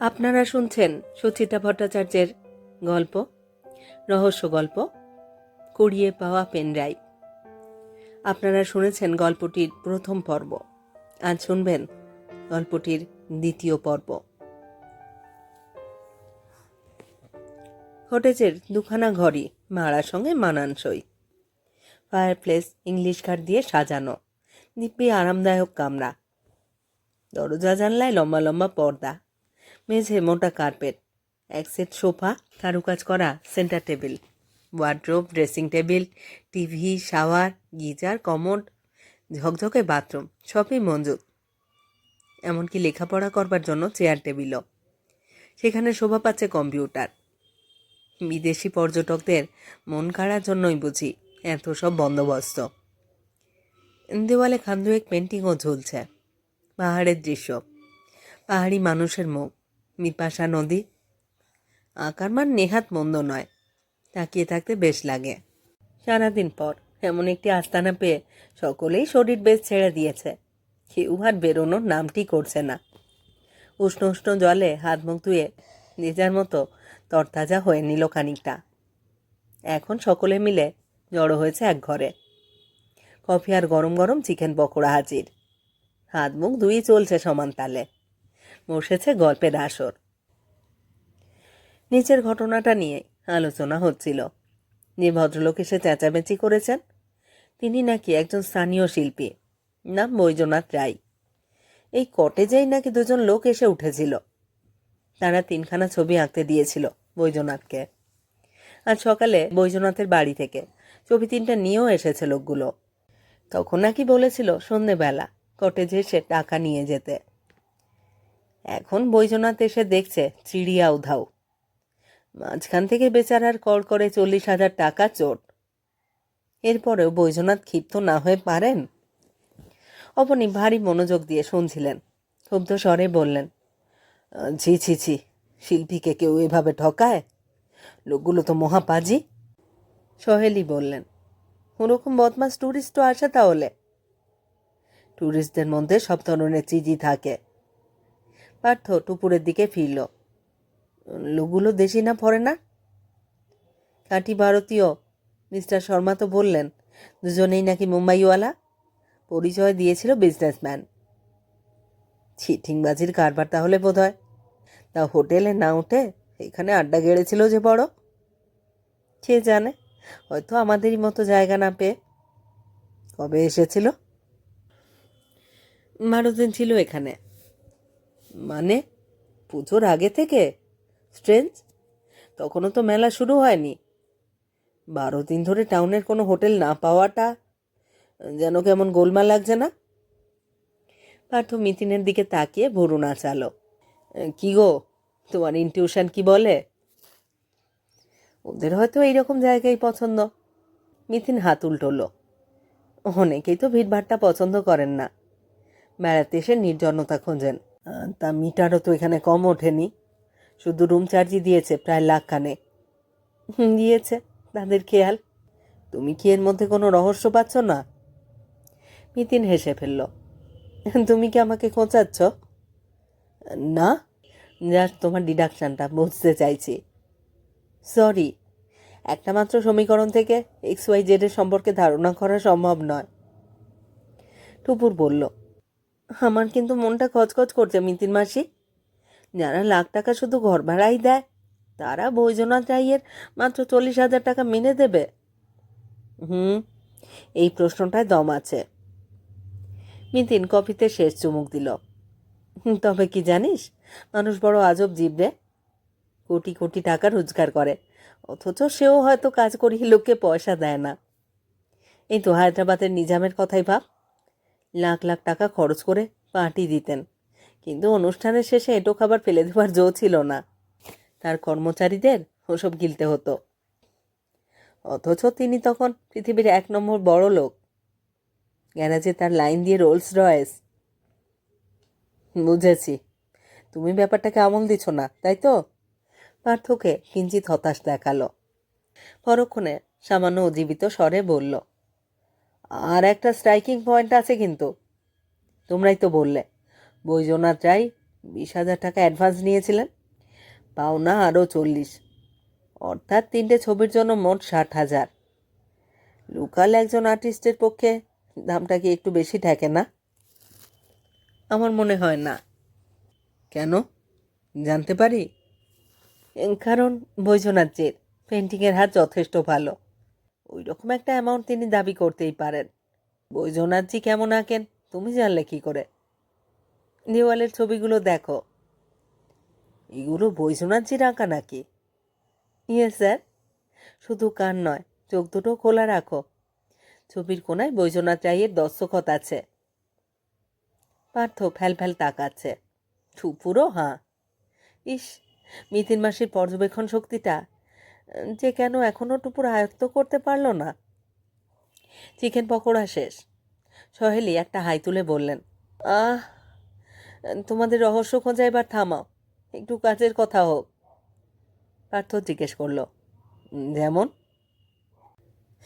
আপনারা শুনছেন সুচিতা ভট্টাচার্যের গল্প, রহস্য গল্প, কুড়িয়ে পাওয়া পেনড্রাইভ আপনারা শুনেছেন গল্পটির প্রথম পর্ব। আজ শুনবেন গল্পটির দ্বিতীয় পর্ব। কটেজের দুখানা ঘরই মারার সঙ্গে মানানসই। ফায়ারপ্লেস ইংলিশ কাঠ দিয়ে সাজানো। দিব্যি আরামদায়ক কামরা। দরজা, জানলায় লম্বা লম্বা পর্দা। মেঝে মোটা কার্পেট এক সেট সোফা, কারুকাজ করা centre table wardrobe dressing table TV shower geyser commode ঝকঝকে বাথরুম সবই মঞ্জুর। এমনকি লেখাপড়া করবার জন্য চেয়ার টেবিলও সেখানে শোভা পাচ্ছে কম্পিউটার বিদেশি পর্যটকদের মন কাড়ার জন্যই বুঝি এত সব বন্দোবস্ত। দেওয়ালে খান্দুয়েক পেন্টিংও ঝুলছে। পাহাড়ের দৃশ্য। পাহাড়ি মানুষের মুখ। মিপাসা নদী। আঁকার মান নেহাত মন্দ নয়। তাকিয়ে থাকতে বেশ লাগে। সারাদিন পর এমন একটি আস্তানা পেয়ে সকলেই শরীর বেশ ছেড়ে দিয়েছে। কেউ আর বেরোনোর নামটি করছে না। উষ্ণ উষ্ণ জলে হাত মুখ ধুয়ে নিজের মতো তরতাজা হয়ে নিল খানিকটা। এখন সকলে মিলে জড়ো হয়েছে এক ঘরে। কফি আর গরম গরম চিকেন পকোড়া হাজির। হাত মুখ ধুই চলছে সমান তালে। বসেছে গল্পের আসর। নিচের ঘটনাটা নিয়ে আলোচনা হচ্ছিল। যে ভদ্রলোক এসে চেঁচামেচি করেছেন, তিনি নাকি একজন স্থানীয় শিল্পী, নাম বৈজনাথ রায়। এই কটেজেই নাকি দুজন লোক এসে উঠেছিল। তারা তিনখানা ছবি আঁকতে দিয়েছিল বৈজনাথকে। আজ সকালে বৈজনাথের বাড়ি থেকে ছবি তিনটা নিয়েও এসেছে লোকগুলো। তখন নাকি বলেছিল সন্ধেবেলা কটেজে সে টাকা নিয়ে যেতে। এখন বৈজনাথ এসে দেখছে চিড়িয়া উধাও। মাঝখান থেকে বেচারার কর করে চল্লিশ হাজার টাকা চোট এরপরেও বৈজনাথ ক্ষিপ্ত না হয়ে পারেন? অপনি ভারী মনোযোগ দিয়ে শুনছিলেন। ক্ষুব্ধ স্বরে বললেন "আহ, ছি ছি ছি শিল্পীকে কেউ এভাবে ঠকায়? লোকগুলো তো মহাপাজি। সহেলি বললেন, ওরকম বদমাস ট্যুরিস্টও আসে তাহলে? ট্যুরিস্টদের মধ্যে সব ধরনের চিজি থাকে। পার্থ টুপুরের দিকে ফিরল। লোকগুলো দেশি না পড়ে না খাঁটি ভারতীয়। মিস্টার শর্মা তো বললেন, দুজনেই নাকি মুম্বাইওয়ালা? পরিচয় দিয়েছিল বিজনেসম্যান চিটিংবাজির কারবার তাহলে বোধ হয় তা হোটেলে না উঠে এখানে আড্ডা গেড়েছিল যে বড়? সে জানে? হয়তো আমাদেরই মতো জায়গা না পেয়ে। কবে এসেছিল? বারো দিন ছিল এখানে। মানে পুজোর আগে থেকে? স্ট্রেঞ্জ তখনও তো মেলা শুরু হয়নি। বারো দিন ধরে টাউনের কোনো হোটেল না পাওয়াটা যেন কেমন গোলমাল লাগছে না? পার্থ মিতিনের দিকে তাকিয়ে ভরু নাচালো কি গো, তোমার ইনটিউশন কি বলে? ওদের হয়তো এইরকম জায়গায় পছন্দ। মিথিন হাত উল্টোলো। অনেকেই তো ভিড়ভাট্টা পছন্দ করেন না। বেড়াতে এসে নির্জনতা খোঁজেন। তা মিটারও তো এখানে কম ওঠেনি। শুধু রুম চার্জই দিয়েছে প্রায় লাখ খানে দিয়েছে, তাদের খেয়াল। তুমি কি এর মধ্যে কোনো রহস্য পাচ্ছ না? মিতিন হেসে ফেলল। তুমি কি আমাকে খোঁচাচ্ছ? না, জাস্ট তোমার ডিডাকশানটা বুঝতে চাইছি। সরি, একটা মাত্র সমীকরণ থেকে এক্স ওয়াই জেডের সম্পর্কে ধারণা করা সম্ভব নয়। টুপুর বলল, আমার কিন্তু মনটা খচখচ করছে মিতিন মাসি। যারা লাখ টাকা শুধু ঘর ভাড়াই দেয়, তারা বৈজনাথ রাইয়ের মাত্র চল্লিশ হাজার টাকা মেনে দেবে? হুম, এই প্রশ্নটায় দম আছে। মিতিন কফিতে শেষ চুমুক দিল, তবে কি জানিস, মানুষ বড় আজব জীব রে। কোটি কোটি টাকা রোজগার করে। অথচ সেও হয়তো কাজ করিয়ে লোককে পয়সা দেয় না। এই তো হায়দ্রাবাদের নিজামের কথাই ভাব। লাখ লাখ টাকা খরচ করে পার্টি দিতেন। কিন্তু অনুষ্ঠানের শেষে এটো খাবার ফেলে দেওয়ার জো ছিল না। তার কর্মচারীদের ওসব গিলতে হতো। অথচ তিনি তখন পৃথিবীর এক নম্বর বড় লোক। গ্যারাজে তার লাইন দিয়ে রোলস রয়েস। বুঝেছি। তুমি ব্যাপারটাকে আমল দিছ না, তাই তো? পার্থকে কিঞ্চিত হতাশ দেখাল। পরক্ষণে সামান্য উজ্জীবিত স্বরে বলল, আর একটা স্ট্রাইকিং পয়েন্ট আছে কিন্তু। তোমরাই তো বললে বৈজনাথ রায় বিশ হাজার টাকা অ্যাডভান্স নিয়েছিলেন। পাওনা আরও চল্লিশ। অর্থাৎ তিনটে ছবির জন্য মোট ষাট হাজার। লোকাল একজন আর্টিস্টের পক্ষে দামটা কি একটু বেশি থাকে না? আমার মনে হয় না। কেন? জানতে পারি? কারণ বৈজনাথজির পেন্টিংয়ের হাত যথেষ্ট ভালো। ওই রকম একটা অ্যামাউন্ট তিনি দাবি করতেই পারেন। বৈজনাথজি কেমন আঁকেন, তুমি জানলে কি করে? দেওয়ালের ছবিগুলো দেখো। এগুলো বৈজনাথজির আঁকা নাকি? ইয়ে স্যার শুধু কান নয়, চোখ দুটো খোলা রাখো। ছবির কোনায় বৈজনাথ রায়ের দস্তখত আছে। পার্থ ফ্যাল ফ্যাল তাকাচ্ছে। পুরো হাঁ। ইস মিথিন মাসির পর্যবেক্ষণ শক্তিটা যে কেন এখনও টুপুর আয়ত্ত করতে পারল না। চিকেন পকোড়া শেষ। সহেলি একটা হাই তুলে বললেন আহ তোমাদের রহস্য খোঁজা এবার থামাও একটু কাজের কথা হোক। পার্থ জিজ্ঞেস করল "উম, যেমন?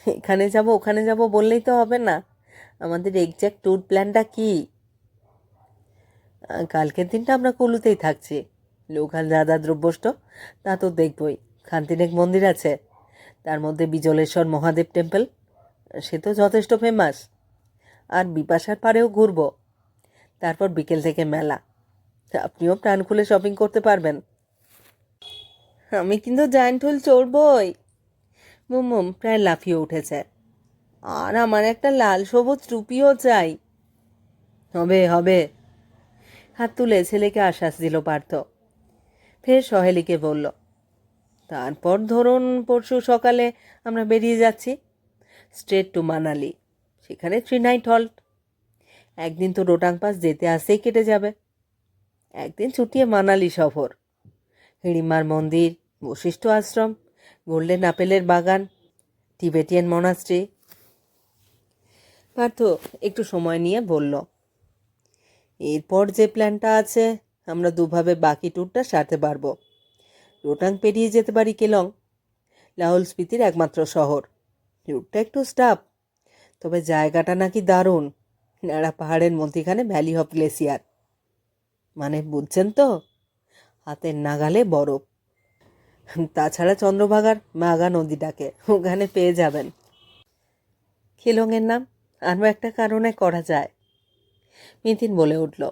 এখানে যাব ওখানে যাব বললেই তো হবে না। আমাদের এক্স্যাক্ট ট্যুর প্ল্যানটা কি? কালকের দিনটা আমরা কুলুতেই থাকছি। লোকাল যা দ্রব্যষ্ট তা তো দেখবই। খান্তিনেক মন্দির আছে। তার মধ্যে বিজলেশ্বর মহাদেব টেম্পল। সে তো যথেষ্ট ফেমাস আর বিপাশার পাড়েও ঘুরবো। তারপর বিকেল থেকে মেলা। আপনিও প্রাণ খুলে শপিং করতে পারবেন। আমি কিন্তু জায়েন্ট হুইল চড়বই। মুমুম, প্রায় লাফিয়ে উঠেছে। আর আমার একটা লাল সবুজ টুপিও চাই। হবে হবে। হাত তুলে ছেলেকে আশ্বাস দিল পার্থ। ফের সহেলিকে বলল, তারপর ধরুন পরশু সকালে আমরা বেরিয়ে যাচ্ছি। স্ট্রেট টু মানালি, সেখানে থ্রি নাইট হল্ট। একদিন তো রোটাং পাস যেতে আসতেই কেটে যাবে। একদিন ছুটিয়ে মানালি সফর। হিড়িমার মন্দির, বশিষ্ঠ আশ্রম, গোল্ডেন আপেলের বাগান, টিবেটিয়ান মনাস্ট্রি। পার্থ একটু সময় নিয়ে বলল, এরপর যে প্ল্যানটা আছে আমরা দুভাবে বাকি ট্যুরটা সারতে পারব। রোটাং পেরিয়ে যেতে পারি কেলং, লাহোল স্পিতির একমাত্র শহর। রুটটা একটু স্টাফ তবে জায়গাটা নাকি দারুণ। নাড়া পাহাড়ের মধ্যিখানে ভ্যালি অফ গ্লেসিয়ার। মানে বুঝছেন তো? হাতের নাগালে বরফ। তাছাড়া চন্দ্রভাগার মাগা নদীটাকে ওখানে পেয়ে যাবেন। খিলংয়ের নাম আরও একটা কারণে করা যায়। মিথিন বলে উঠল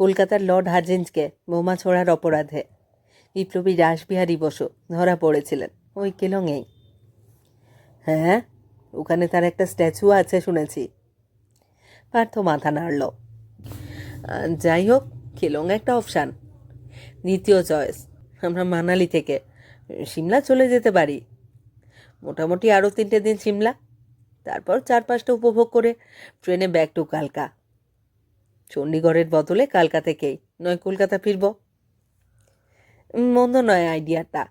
কলকাতার লর্ড হার্জেন্সকে বোমা ছোড়ার অপরাধে। বিপ্লবী রাসবিহারী বসু ধরা পড়েছিলেন। ওই কেলংয়েই। হ্যাঁ ওখানে তার একটা স্ট্যাচু আছে শুনেছি। পার্থ মাথা নাড়ল। যাই হোক কেলং একটা অপশান। দ্বিতীয় চয়েস। আমরা মানালি থেকে। সিমলা চলে যেতে পারি। মোটামুটি আরও তিনটে দিন সিমলা। তারপর চার পাঁচটা উপভোগ করে ট্রেনে ব্যাক টু কালকা। চণ্ডীগড়ের বদলে কালকা থেকেই। নয়, কলকাতা ফিরব? মন্দ নয় আইডিয়াটা,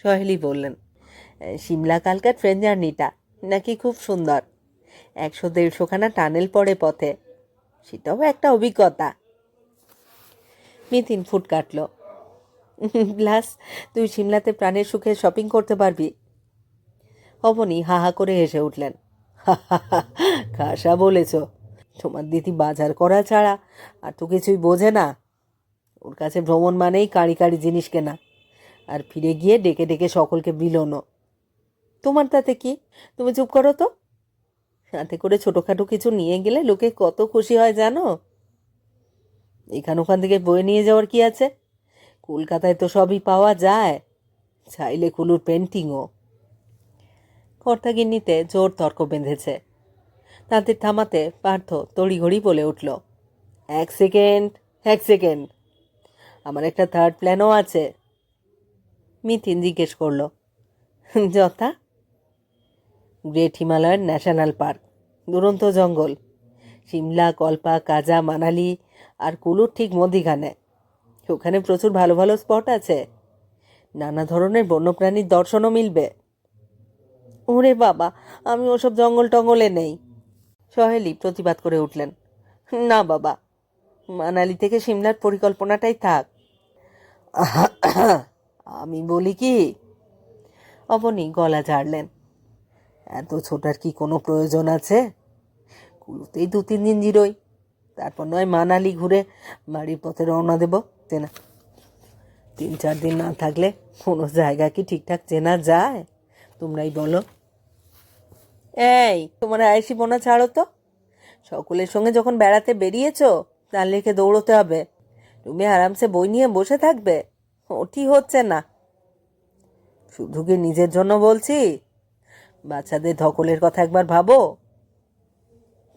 সহেলি বললেন। সিমলা কালকা ট্রেন জার্নিটা নাকি খুব সুন্দর। একশো দেড়শোখানা টানেল পড়ে পথে, সেটাও একটা অভিজ্ঞতা। মিথিন ফুট কাটল। প্লাস তুই সিমলাতে প্রাণের সুখে শপিং করতে পারবি? অবনী হা হা করে হেসে উঠলেন। খাসা বলেছ। তোমার দিদি বাজার করা ছাড়া আর তো কিছুই বোঝে না। ওর কাছে ভ্রমণ মানেই কাঁড়ি কাঁড়ি জিনিস কেনা। আর ফিরে গিয়ে ডেকে ডেকে সকলকে বিলোনো তোমার তাতে কি? তুমি চুপ করো তো। সাথে করে ছোটোখাটো কিছু নিয়ে গেলে লোকে কত খুশি হয় জানো? এখান ওখান থেকে বয়ে নিয়ে যাওয়ার কি আছে? কলকাতায় তো সবই পাওয়া যায়। চাইলে কুলুর পেন্টিংও কর্তাগিন্নিতে জোর তর্ক বেঁধেছে। তাদের থামাতে পার্থ তড়িঘড়ি বলে উঠল, এক সেকেন্ড এক সেকেন্ড। আমার একটা থার্ড প্ল্যানও আছে। মিথিন জিজ্ঞেস করল যথা গ্রেট হিমালয়ান ন্যাশনাল পার্ক, দুরন্ত জঙ্গল, সিমলা, কল্পা, কাজা, মানালি আর কুলুর ঠিক মধ্যিখানে। ওখানে প্রচুর ভালো ভালো স্পট আছে। নানা ধরনের বন্যপ্রাণীর দর্শনও মিলবে। ওরে বাবা, আমি ওসব জঙ্গল টঙ্গলে নেই। সহেলি প্রতিবাদ করে উঠলেন। না বাবা, মানালি থেকে সিমলার পরিকল্পনাটাই থাক। আমি বলি কি? অবনী গলা ঝাড়লেন। এত ছোটার কি কোনো প্রয়োজন আছে? কুলুতেই দু তিন দিন জিরোই। তারপর নয় মানালি ঘুরে বাড়ির পথে রওনা দেব, চেনা। তিন চার দিন না থাকলে কোনো জায়গা কি ঠিকঠাক চেনা যায়? তোমরাই বলো। এই, তোমার আয়েসি বোনা ছাড়ো তো। সকলের সঙ্গে যখন বেড়াতে বেরিয়েছো তার লেখে দৌড়তে হবে। তুমি আরামসে বই নিয়ে বসে থাকবে ওটি হচ্ছে না। শুধু কি নিজের জন্য বলছি, বাচ্চাদের ধকলের কথা একবার ভাবো।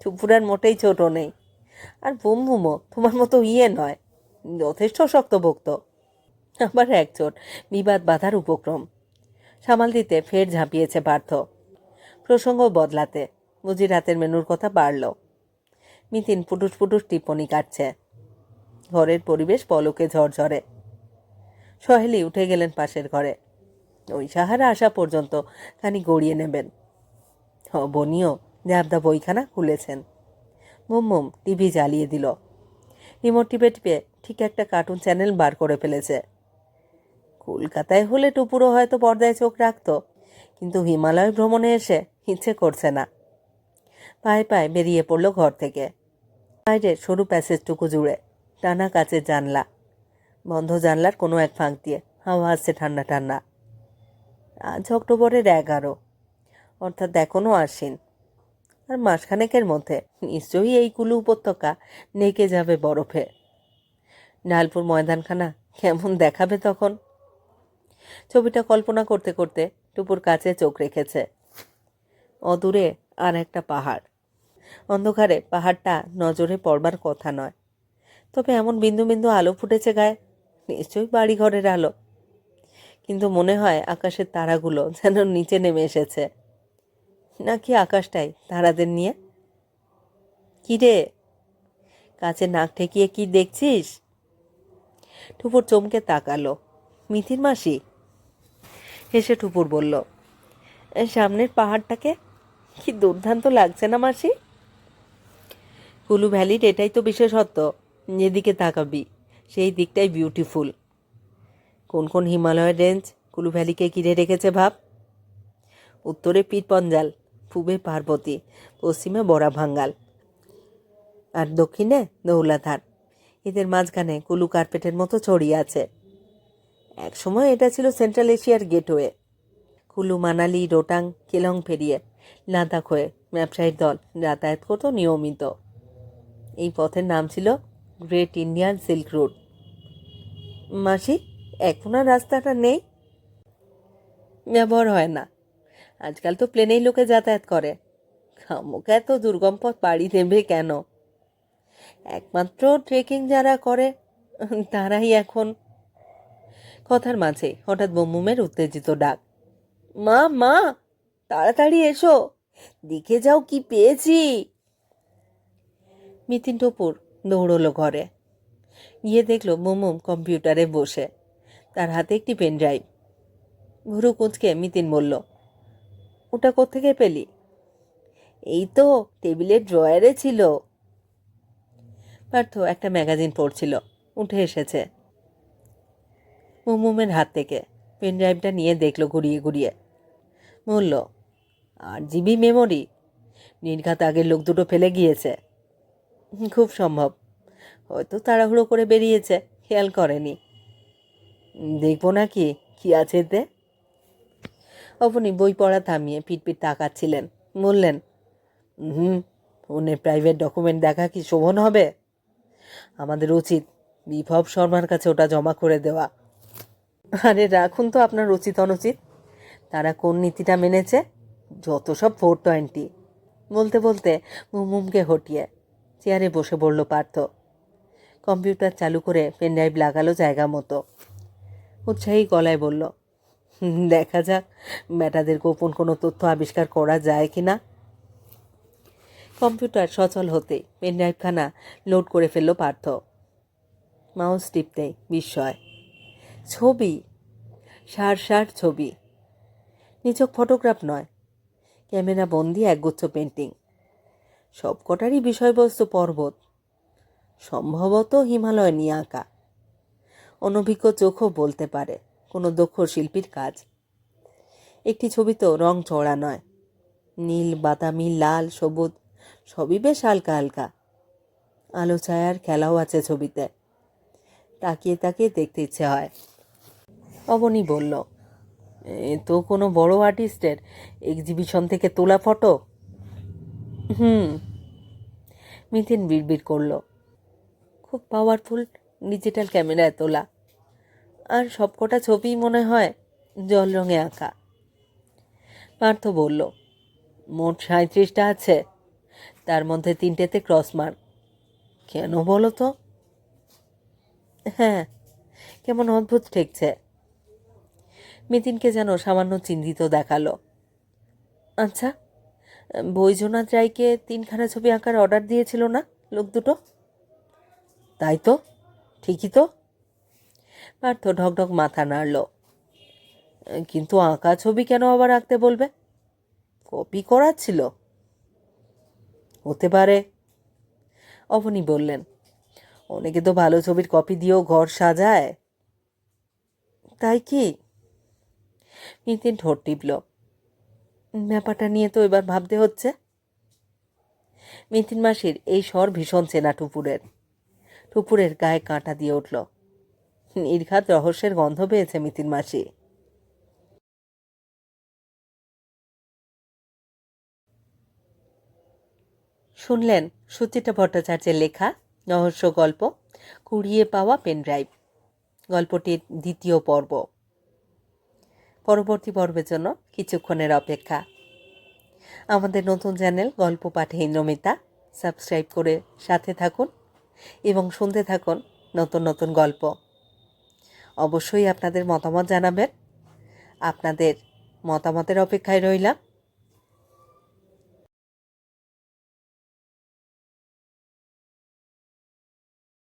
টুপুরার মোটেই ছোট নেই, আর বুমবুমো তোমার মতো ইয়ে নয়, যথেষ্ট শক্তভক্ত। আবার একচোট বিবাদ বাধার উপক্রম। সামাল দিতে ফের ঝাঁপিয়েছে পার্থ। প্রসঙ্গ বদলাতে। বুঝি রাতের মেনুর কথা বাড়ল। মিতিন পুটুস পুটুস টিপ্পনি কাটছে। ঘরের পরিবেশ পলকে ঝরঝরে। সহেলি উঠে গেলেন পাশের ঘরে। ওই সাহারা আসা পর্যন্ত খানি গড়িয়ে নেবেন। হ, বনিও জ্যাবদা বইখানা খুলেছেন। মুমমুম টিভি জ্বালিয়ে দিল। রিমোট টিপে টিপে ঠিক একটা কার্টুন চ্যানেল বার করে ফেলেছে। কলকাতায় হলে টুপুরো হয়তো পর্দায় চোখ রাখতো, কিন্তু হিমালয় ভ্রমণে এসে ইচ্ছে করছে না। পায়ে পায়ে বেরিয়ে পড়ল ঘর থেকে। বাইরে সরু প্যাসেজটুকু জুড়ে টানা কাচের জানলা, বন্ধ জানলার কোনো এক ফাঁক দিয়ে হাওয়া আসছে ঠান্ডা ঠান্ডা। আজ অক্টোবরের এগারো, অর্থাৎ এখনও আসেন আর মাসখানেকের মধ্যে নিশ্চয়ই এই কুলু উপত্যকা নেকে যাবে বরফে। ডালপুর ময়দানখানা কেমন দেখাবে তখন? ছবিটা কল্পনা করতে করতে টুপুর কাছে চোখ রেখেছে। অদূরে আর একটা পাহাড়। অন্ধকারে পাহাড়টা নজরে পড়বার কথা নয়। তবে এমন বিন্দু বিন্দু আলো ফুটেছে গায়ে। নিশ্চয়ই বাড়িঘরের আলো। কিন্তু মনে হয় আকাশের তারাগুলো যেন নিচে নেমে এসেছে। নাকি আকাশটাই তারাদের নিয়ে? কি রে? কাছে নাক ঠেকিয়ে কি দেখছিস? টুপুর চমকে তাকালো। মিথির মাসি? হেসে টুপুর বলল "এ, সামনের পাহাড়টাকে কি দুর্দান্ত লাগছে না, মাসি? কুলু ভ্যালির এটাই তো বিশেষত্ব যেদিকে তাকাবি, সেই দিকটাই বিউটিফুল কোন কোন হিমালয় রেঞ্জ কুলু ভ্যালিকে ঘিরে রেখেছে ভাব? উত্তরে পীরপঞ্জাল, পূবে পার্বতী, পশ্চিমে বড়া ভাঙ্গাল আর দক্ষিণে দৌলাধার এদের মাঝখানে কুলু কার্পেটের মতো ছড়িয়ে আছে। একসময় এটা ছিল সেন্ট্রাল এশিয়ার গেটওয়ে কুলু, মানালি, রোটাং, কেলং পেরিয়ে লাদাখ হয়ে ব্যবসায়ীর দল যাতায়াত করতো নিয়মিত। এই পথের নাম ছিল গ্রেট ইন্ডিয়ান সিল্ক রোড মাসি, এখন আর রাস্তাটা নেই? ব্যবহার হয় না। আজকাল তো প্লেনেই লোকে যাতায়াত করে। খামুক এত দুর্গম পথ পাড়ি দেবে কেন? একমাত্র ট্রেকিং যারা করে, তারাই এখন। কথার মাঝে হঠাৎ বম্বুমের উত্তেজিত ডাক। মা মা! তাড়াতাড়ি এসো। দেখে যাও কি পেয়েছি। মিতিন টপুর দৌড়লো ঘরে। গিয়ে দেখল মোমোম কম্পিউটারে বসে। তার হাতে একটি পেন ড্রাইভ। ভুরু কুঁচকে মিতিন বলল, ওটা কোত্থেকে পেলি? এই তো, টেবিলের ড্রয়ারে ছিল। পার্থ একটা ম্যাগাজিন পড়ছিল, উঠে এসেছে। মোমোমের হাত থেকে পেন ড্রাইভটা নিয়ে দেখল ঘুরিয়ে ঘুরিয়ে। বলল আর জিবি মেমোরি। নির্ঘাত আগের লোক দুটো ফেলে গিয়েছে। খুব সম্ভব। হয়তো তাড়াহুড়ো করে বেরিয়েছে, খেয়াল করেনি। দেখব নাকি কি, কী আছে এতে। অপনি বই পড়া থামিয়ে পিটপিট তাকাচ্ছিলেন, বললেন, হুম, ফোনে প্রাইভেট ডকুমেন্ট দেখা কি শোভন হবে? আমাদের উচিত বিভব শর্মার কাছে ওটা জমা করে দেওয়া। আরে, রাখুন তো আপনার উচিত অনুচিত তারা কোন নীতিটা মেনেছে? যত সব ফোর টোয়েন্টি বলতে বলতে মুমুমকে হটিয়ে চেয়ারে বসে পড়ল পার্থ। কম্পিউটার চালু করে পেনড্রাইভ লাগালো জায়গা মতো। উৎসাহী গলায় বলল, দেখা যাক ব্যাটাদের গোপন কোনো তথ্য আবিষ্কার করা যায় কি না কম্পিউটার সচল হতে পেনড্রাইভখানা লোড করে ফেলল পার্থ। মাউস টিপতেই বিস্ময়। ছবি? সার সার ছবি? নিচক ফটোগ্রাফ নয় ক্যামেরা বন্দি, একগুচ্ছ পেন্টিং সবকটারই বিষয়বস্তু পর্বত। সম্ভবত হিমালয় নিয়ে আঁকা অনভিজ্ঞ চোখও বলতে পারে, কোনো দক্ষ শিল্পীর কাজ। একটি ছবি তো রং চড়া নয়। নীল, বাদামি, লাল, সবুজ, সবই বেশ হালকা হালকা। আলো ছায়ার খেলাও আছে ছবিতে। তাকিয়ে তাকিয়ে দেখতে ইচ্ছে হয়। অবনী বলল তো কোনো বড় আর্টিস্টের এক্সিবিশন থেকে তোলা ফটো হুম। মিথিন বিড়বিড় করল। খুব পাওয়ারফুল ডিজিটাল ক্যামেরায় তোলা। আর সবকটা ছবিই মনে হয় জল রঙে আঁকা। পার্থ বলল, মোট সাঁত্রিশটা আছে। তার মধ্যে তিনটেতে ক্রস মার্ক কেন বলো তো? হ্যাঁ কেমন অদ্ভুত ঠেকছে। মিতিনকে যেন সামান্য চিন্তিত দেখাল। আচ্ছা বৈজনাথ রায়কে তিনখানা ছবি আঁকার অর্ডার দিয়েছিল না লোক দুটো? তাই তো, ঠিকই তো। পার্থ ঢকঢক মাথা নাড়ল। কিন্তু আঁকা ছবি কেন আবার আঁকতে বলবে? কপি করাচ্ছিল হতে পারে। অবনী বললেন, অনেকে তো ভালো ছবির কপি দিয়েও ঘর সাজায়। তাই কি? নিতিন ঠোঁট টিপল। ব্যাপারটা নিয়ে তো এবার ভাবতে হচ্ছে। মিতিন মাসির এই স্বর ভীষণ চেনা টুপুরের। টুপুরের গায়ে কাঁটা দিয়ে উঠল। নির্ঘাত রহস্যের গন্ধ পেয়েছে মিতিন মাসি। শুনলেন সুচিতা ভট্টাচার্যের লেখা, রহস্য গল্প, কুড়িয়ে পাওয়া পেনড্রাইভ। গল্পটির দ্বিতীয় পর্ব। পরবর্তী পর্বের জন্য কিছুক্ষণের অপেক্ষা। আমাদের নতুন চ্যানেল গল্প পাঠে ইন্দ্রমিতা, সাবস্ক্রাইব করে সাথে থাকুন এবং শুনতে থাকুন নতুন নতুন গল্প। অবশ্যই আপনাদের মতামত জানাবেন। আপনাদের মতামতের অপেক্ষায় রইলাম।